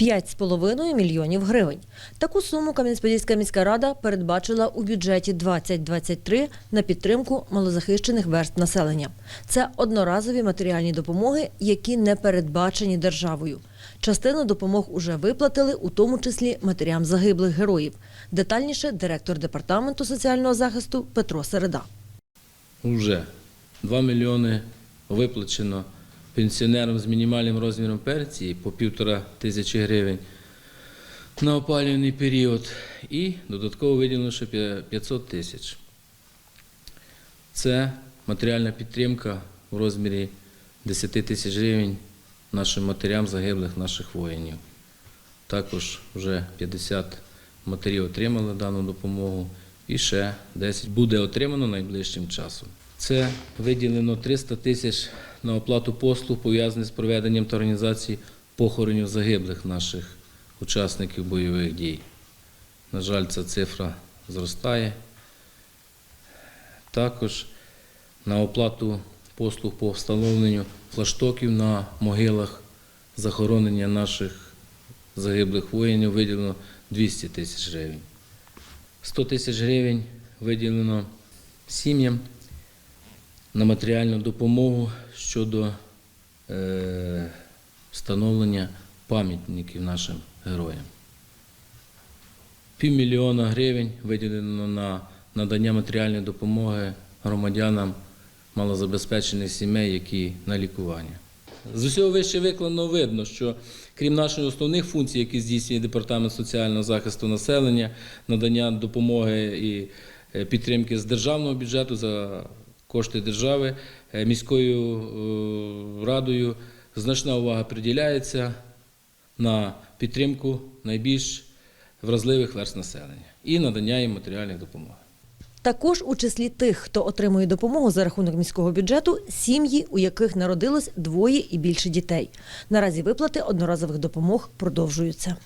5,5 мільйонів гривень. Таку суму Кам'янець-Подільська міська рада передбачила у бюджеті 2023 на підтримку малозахищених верств населення. Це одноразові матеріальні допомоги, які не передбачені державою. Частину допомог уже виплатили, у тому числі матерям загиблих героїв. Детальніше директор департаменту соціального захисту Петро Середа. Уже 2 мільйони виплачено пенсіонерам з мінімальним розміром пенсії по півтора тисячі гривень на опалювальний період і додатково виділено ще 500 тисяч. Це матеріальна підтримка в розмірі 10 тисяч гривень нашим матерям загиблих наших воїнів. Також вже 50 матерів отримали дану допомогу і ще 10 буде отримано найближчим часом. Це виділено 300 тисяч на оплату послуг, пов'язаних з проведенням та організацією похоронів загиблих наших учасників бойових дій. На жаль, ця цифра зростає. Також на оплату послуг по встановленню флаштоків на могилах захоронення наших загиблих воїнів виділено 200 тисяч гривень. 100 тисяч гривень виділено сім'ям на матеріальну допомогу щодо е, встановлення пам'ятників нашим героям. Півмільйона гривень виділено на надання матеріальної допомоги громадянам малозабезпечених сімей, які на лікування. З усього вище викладено видно, що крім наших основних функцій, які здійснює Департамент соціального захисту населення, надання допомоги і е, підтримки з державного бюджету за кошти держави, е, міською е, радою значна увага приділяється на підтримку найбільш вразливих верст населення і надання їм матеріальних допомог. Також у числі тих, хто отримує допомогу за рахунок міського бюджету, сім'ї, у яких народилось двоє і більше дітей. Наразі виплати одноразових допомог продовжуються.